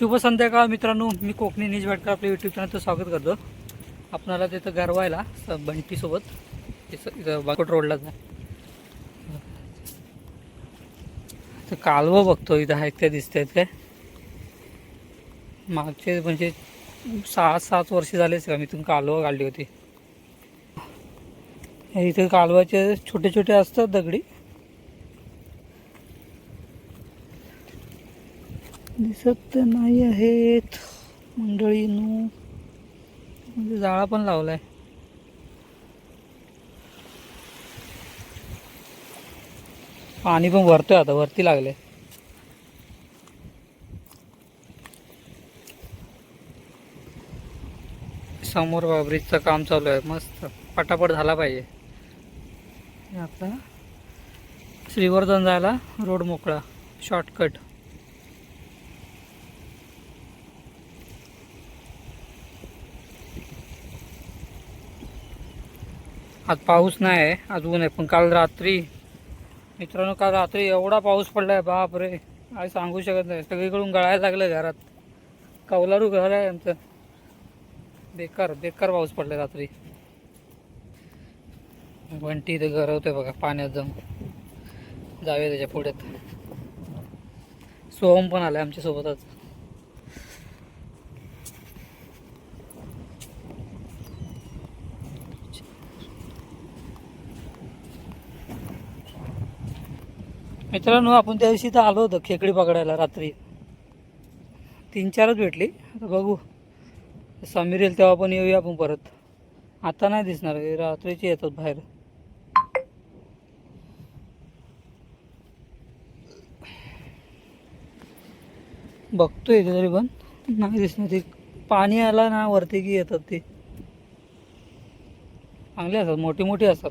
शुभ संध्याकाळ मित्रांनो मी कोकणी न्यूज भेटकर आपल्या यूट्यूब चॅनलचं स्वागत करतो. आपणाला तिथं गरवायला बंटीसोबत इथं इथं बाकोट रोडला जा. इथं कालवं बघतो इथं आहेत काय दिसत आहेत काय? मागचे म्हणजे सहा सात वर्ष झालेच का मी इथून कालवं काढली होती. इथे कालवाचे छोटे छोटे असतात दगडी. दिसत नाही आहेत मंडळीनू. म्हणजे जाळा पण लावलाय. पाणी पण वरतोय आता वरती लागले समोर ब्रिजचं काम चालू आहे मस्त. पटापट झाला पाहिजे. आता श्रीवर्धन जायला रोड मोकळा शॉर्टकट आज पाऊस नाही आहे आज ऊन आहे पण काल रात्री मित्रांनो काल रात्री एवढा पाऊस पडलाय बाप रे काय सांगू शकत नाही सगळीकडून गळायला लागलं घरात. कवलारू घर आहे आमचं. बेकार बेकार पाऊस पडलाय रात्री. वंटी इथे घर होते बघा पाण्यात जाऊन. जावे त्याच्या पुढ्यात. सोहम पण आला आमच्या सोबतच मित्रांनो आपण त्या दिवशी तर आलो होतो खेकडी पकडायला रात्री. तीन चारच भेटली. आता बघू. समीर येईल तेव्हा पण येऊया आपण परत. आता नाही दिसणार रात्रीचे येतात बाहेर. बघतोय ते तरी पण. नाही दिसणार ते पाणी आला ना वरती की येतात ते. चांगले असतात मोठी मोठी असतात.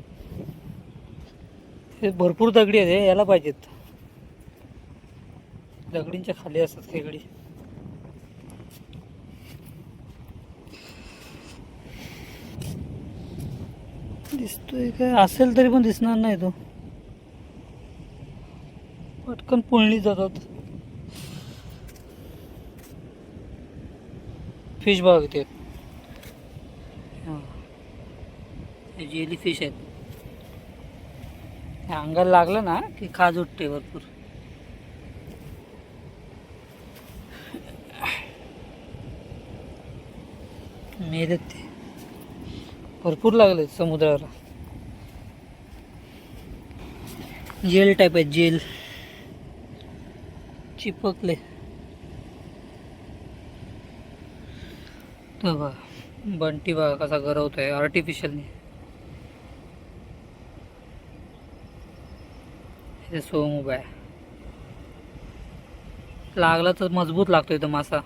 हे भरपूर दगडी आहेत हे याला पाहिजेत. दगडींच्या खाली असतात खेगडी दिसतोय काय? असेल तरी पण दिसणार नाही तो. पटकन पुळणी जातात. फिश बघते जेली फिश आहेत. हे अंगाला लागलं ना की खाज उठते भरपूर. मेलेत ते. भरपूर लागले समुद्राला. जेल टाईप आहे जेल. चिपकले. बघा बंटी बघा कसा गरवतोय आहे आर्टिफिशियलने इथे सोम उभा आहे. लागला तर मजबूत लागतो इथं मासा.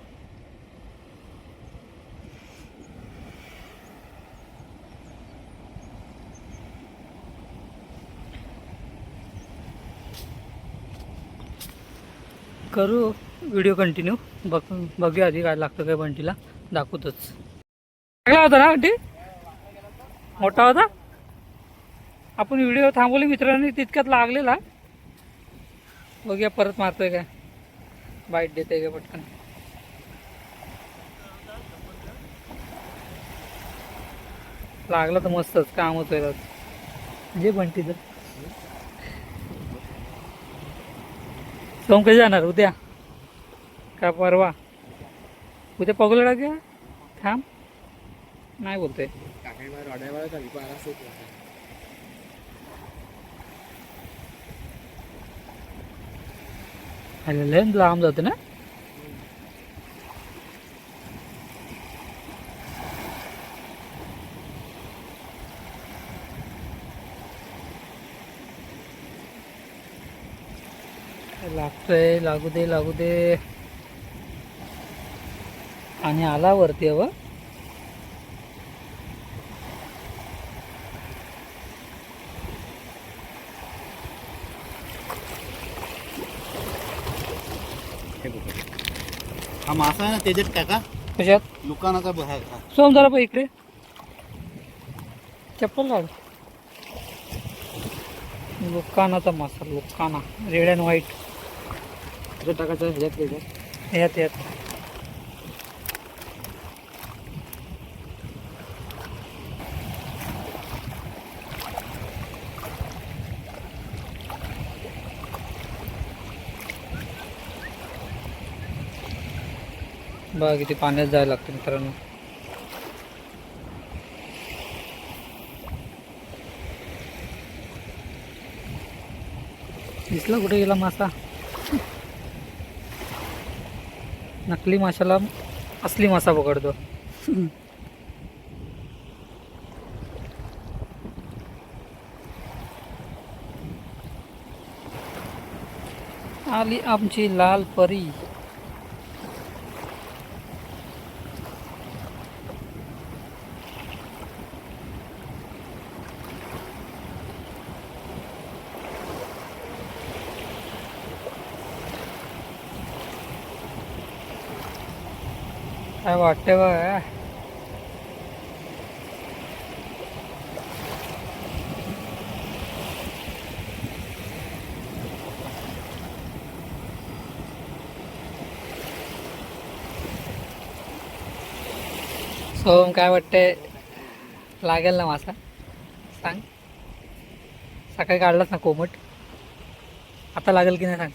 करू व्हिडिओ कंटिन्यू. बघ बघूया आधी काय लागतं काय बंटीला. दाखवतोच. लागला होता ना बंटी मोठा होता? आपण व्हिडिओ थांबवले मित्रांनी तितक्यात लागलेला. बघूया परत मारतोय काय? बाईट देते का पटकन? लागला तर मस्तच काम होतोय जे बंटी तर सोम कधी जाणार उद्या. का परवा? उद्या पगला टाक्या थांब. नाही बोलतोय. अरे लय लांब जाते ना? लागतोय लागू दे लागू दे. आणि आला वरती हवं. हा मासा आहे ना त्याच्यात टाका. कशात? दुकानाचा बघा. का सोम जरा पण इकडे. चप्पल लाव. लुकानाचा मसाला लुकाना. Red and white. त्याच्यात टाकायचं ह्याच्यात त्याच्यात. ह्यात. बघा किती पाण्यात जायला लागतं मित्रांनो. दिसला कुठे गेला मासा? नकली माशाला असली मासा पकडतो. आली आमची लाल परी. काय वाटते बघा सोहम काय वाटते लागेल ना मासा? सांग. सकाळी काढलाच ना कोमट? आता लागेल की नाही सांग?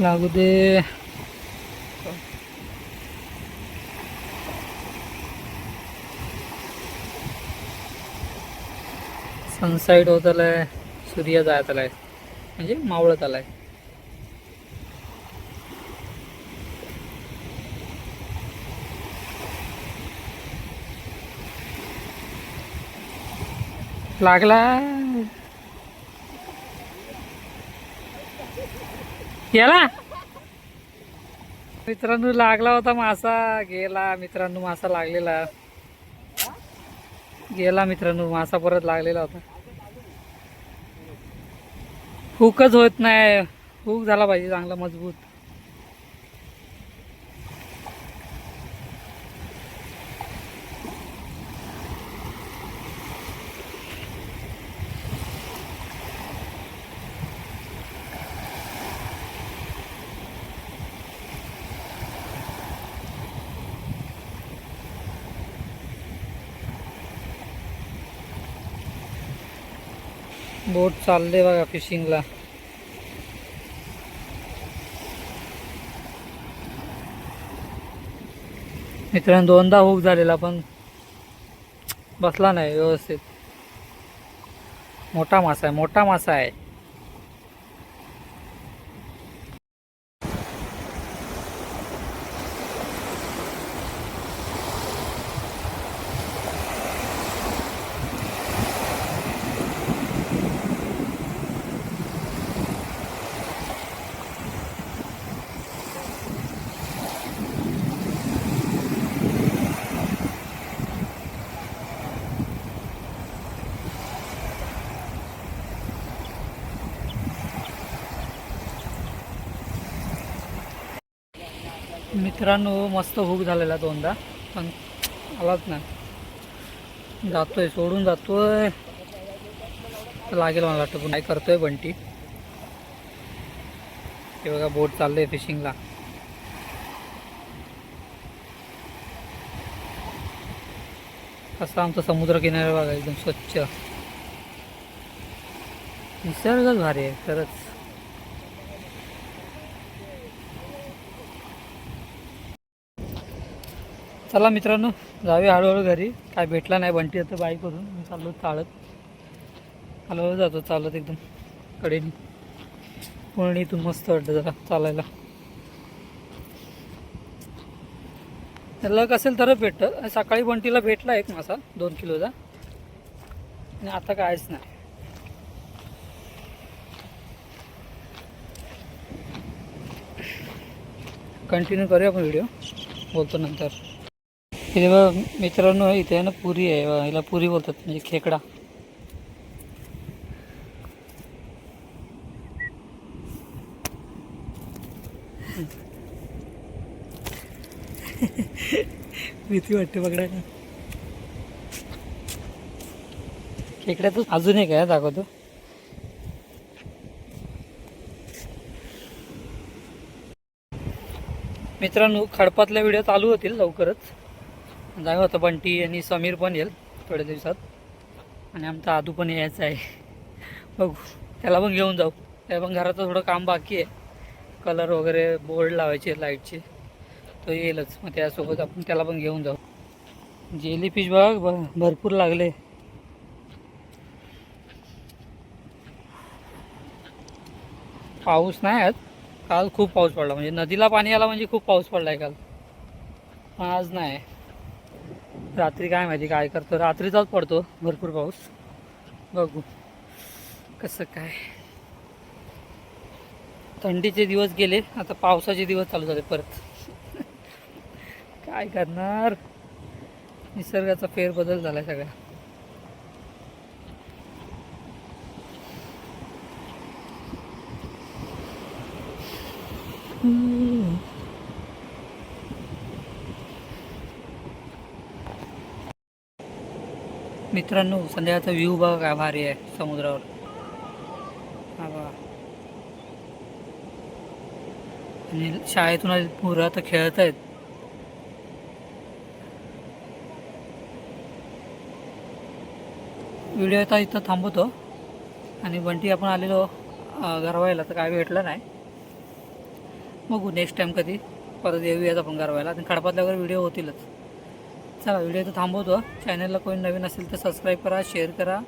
लागू दे. सनसाईड होत आलाय सूर्य जायत आलाय म्हणजे मावळत आलाय. लागला. याला? मित्रांनो लागला होता मासा. गेला मित्रांनो मासा लागलेला. गेला मित्रांनो मासा परत लागलेला होता. हुकच होत नाही. हुक झाला पाहिजे चांगला मजबूत. बोट चालले बघा फिशिंगला. मित्रांनो दोनदा हुक झालेला पण बसला नाही व्यवस्थित. मोठा मासा आहे मोठा मासा आहे. मित्रांनो मस्त हुक झालेला दोनदा. पण आलाच नाही. जातोय सोडून जातोय. लागेल मला वाटतं पण काय करतोय बंटी? हे बघा बोट चाललंय फिशिंगला कसा आमचा समुद्र किनारा बघा एकदम स्वच्छ. निसर्गच भारी आहे खरंच. चला मित्रांनो जाऊया हळूहळू घरी. काय भेटला नाही बंटी आता बाईकवरून मी चाललो चालत हळूहळू जातो चालत एकदम कडेने. पूर्ण इथून मस्त वाटतं जरा चालायला. लग असेल तरच भेटतं. सकाळी बंटीला भेटला एक मासा दोन किलोचा. आणि आता कायच नाही. कंटिन्यू करूया आपण व्हिडिओ. बोलतो नंतर. इथे बघ मित्रांनो इथे आहे ना पुरी आहे हिला पुरी बोलतात म्हणजे खेकडा. भीती वाटते पकडायला खेकड्यातच अजून एक आहे दाखवतो. मित्रांनो खडपातल्या व्हिडिओ चालू होतील लवकरच. जाऊ आता बंटी आणि समीर पण येईल थोड्या दिवसात. आणि आमचा आदू पण यायचा आहे. बघू त्याला पण घेऊन जाऊ. त्याला पण घराचं थोडं काम बाकी आहे. कलर वगैरे बोर्ड लावायचे लाईटचे. तो येईलच. मग त्यासोबत आपण त्याला पण घेऊन जाऊ. जेली फिश बघ भरपूर लागले. पाऊस नाही आज. काल खूप पाऊस पडला. म्हणजे नदीला पाणी आला म्हणजे खूप पाऊस पडला आहे काल. पण आज नाही. रात्री काय माहिती काय करतो? रात्रीचाच पडतो भरपूर पाऊस. बघू कसं काय. थंडीचे दिवस गेले आता पावसाचे दिवस चालू झाले परत. काय करणार? निसर्गाचा फेरबदल झालाय सगळा. हम्म. मित्रांनो संध्याकाळचा व्ह्यू बघा काय भारी आहे समुद्रावर. हा बघा. आणि शाळेतून आले पोरं आता खेळत आहेत. व्हिडिओ आता इथं थांबवतो. आणि बंटी आपण आलेलो गरवायला तर काय भेटलं नाही. बघू नेक्स्ट टाईम कधी. परत येऊयात आपण गरवायला आणि खडपातल्या वगैरे व्हिडिओ होतीलच. चला व्हिडिओ तर थांबवतो. चॅनलला कोणी नवीन असेल तर सबस्क्राईब करा शेअर करा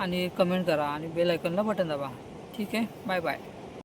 आणि कमेंट करा आणि बेल आयकॉनला बटन दाबा. ठीक आहे? Bye bye